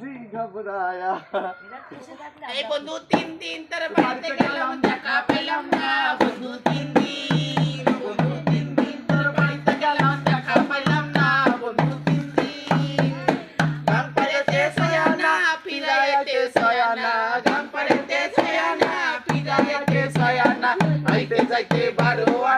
जी, घबराया। बंधू, तीन तीन तर बाहेर गेलं धक्का पेलम ना बंधू, तीन तीन, बंधू, तीन तीन तर बाहेर गेलं धक्का पेलम ना बंधू, तीन तीन, गम पडे ते सयाना पिलाय ते सयाना, गम पडे ते सयाना पिलाय ते सयाना ऐते जायते बारोवा